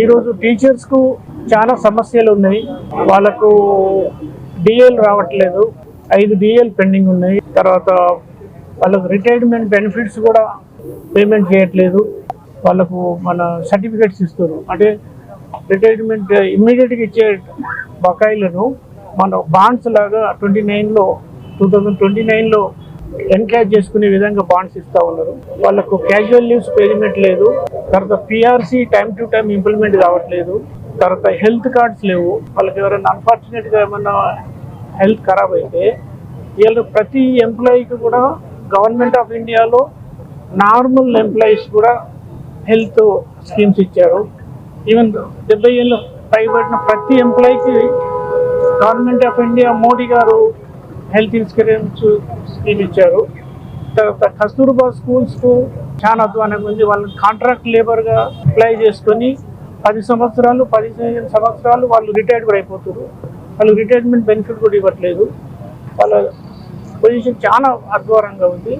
ఈరోజు టీచర్స్కు చాలా సమస్యలు ఉన్నాయి వాళ్ళకు డిఎల్ రావట్లేదు. ఐదు డిఎల్ పెండింగ్ ఉన్నాయి. తర్వాత వాళ్ళకు రిటైర్మెంట్ బెనిఫిట్స్ కూడా పేమెంట్ చేయట్లేదు. వాళ్ళకు మన సర్టిఫికెట్స్ ఇస్తారు అంటే రిటైర్మెంట్ ఇమ్మీడియట్గా ఇచ్చే బకాయిలను మన బాండ్స్ లాగా ట్వంటీ నైన్లో టూ థౌజండ్ ట్వంటీ నైన్లో ఎన్క్యాష్ చేసుకునే విధంగా బాండ్స్ ఇస్తూ ఉన్నారు. వాళ్ళకు క్యాజువల్ లీవ్స్ పేమెంట్ లేదు. తర్వాత PRC time to time implement కావట్లేదు తర్వాత హెల్త్ కార్డ్స్ లేవు. వాళ్ళకి ఎవరైనా అన్ఫార్చునేట్గా ఏమన్నా హెల్త్ ఖరాబ్ అయితే వీళ్ళు ప్రతి ఎంప్లాయీకి కూడా గవర్నమెంట్ ఆఫ్ ఇండియాలో నార్మల్ ఎంప్లాయీస్ కూడా హెల్త్ స్కీమ్స్ ఇచ్చారు. ఈవెన్ డెబ్బై ఏళ్ళు పైబడిన ప్రతి ఎంప్లాయీకి గవర్నమెంట్ ఆఫ్ ఇండియా మోడీ గారు హెల్త్ ఇన్సూరెన్స్ స్కీమ్ ఇచ్చారు. తర్వాత కస్తూర్బా స్కూల్స్కు చాలా అధ్వానంగా ఉంది. వాళ్ళని కాంట్రాక్ట్ లేబర్గా అప్లై చేసుకొని పది సంవత్సరాలు పదిహేను సంవత్సరాలు వాళ్ళు రిటైర్డ్ కూడా అయిపోతారు వాళ్ళు రిటైర్మెంట్ బెనిఫిట్ కూడా ఇవ్వట్లేదు. వాళ్ళ పొజిషన్ చాలా అద్వారంగా ఉంది.